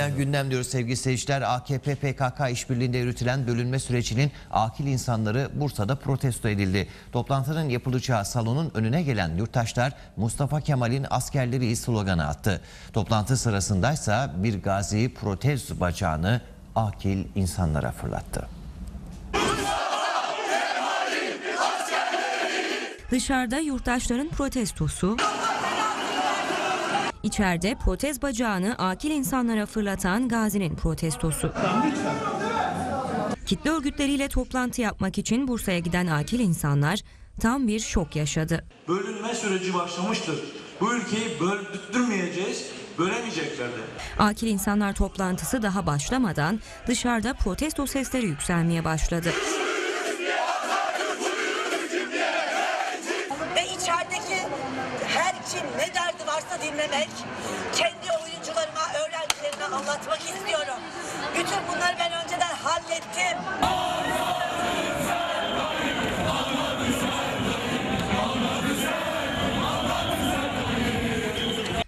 Saatlerden gündem diyoruz sevgili seyirciler. AKP PKK işbirliğinde yürütülen bölünme sürecinin akil insanları Bursa'da protesto edildi. Toplantının yapılacağı salonun önüne gelen yurttaşlar Mustafa Kemal'in askerleri sloganı attı. Toplantı sırasındaysa bir gazi protez bacağını akil insanlara fırlattı. Dışarıda yurttaşların protestosu, içeride protez bacağını akil insanlara fırlatan Gazi'nin protestosu. Kitle örgütleriyle toplantı yapmak için Bursa'ya giden akil insanlar tam bir şok yaşadı. bölünme süreci başlamıştır. Bu ülkeyi böldürmeyeceğiz, bölemeyecekler de. Akil insanlar toplantısı daha başlamadan dışarıda protesto sesleri yükselmeye başladı. ve içerideki kim ne derdi varsa dinlemek, kendi oyuncularıma, öğrencilerime anlatmak istiyorum. Bütün bunları ben önceden hallettim.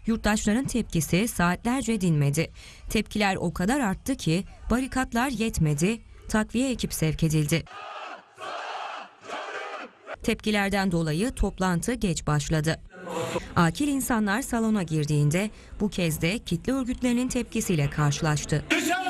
Yurttaşların tepkisi saatlerce dinmedi. Tepkiler o kadar arttı ki barikatlar yetmedi, takviye ekip sevk edildi. Tepkilerden dolayı toplantı geç başladı. Akil insanlar salona girdiğinde bu kez de kitle örgütlerinin tepkisiyle karşılaştı. Dışarıda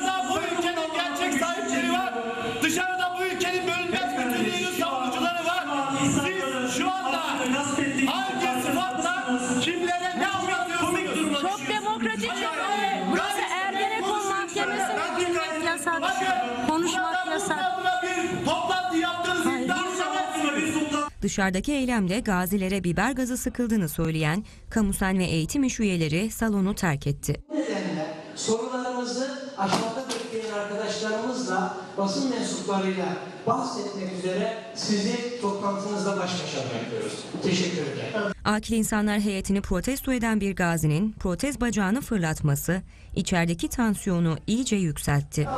Dışarıdaki eylemde gazilere biber gazı sıkıldığını söyleyen kamusal ve eğitim iş üyeleri salonu terk etti. Bu nedenle sorularımızı aşağıda bekleyen arkadaşlarımızla, basın mensuplarıyla bahsetmek üzere sizi toplantınızda baş başa bırakıyoruz. Teşekkür ederim. Akil insanlar heyetini protesto eden bir gazinin protez bacağını fırlatması içerideki tansiyonu iyice yükseltti.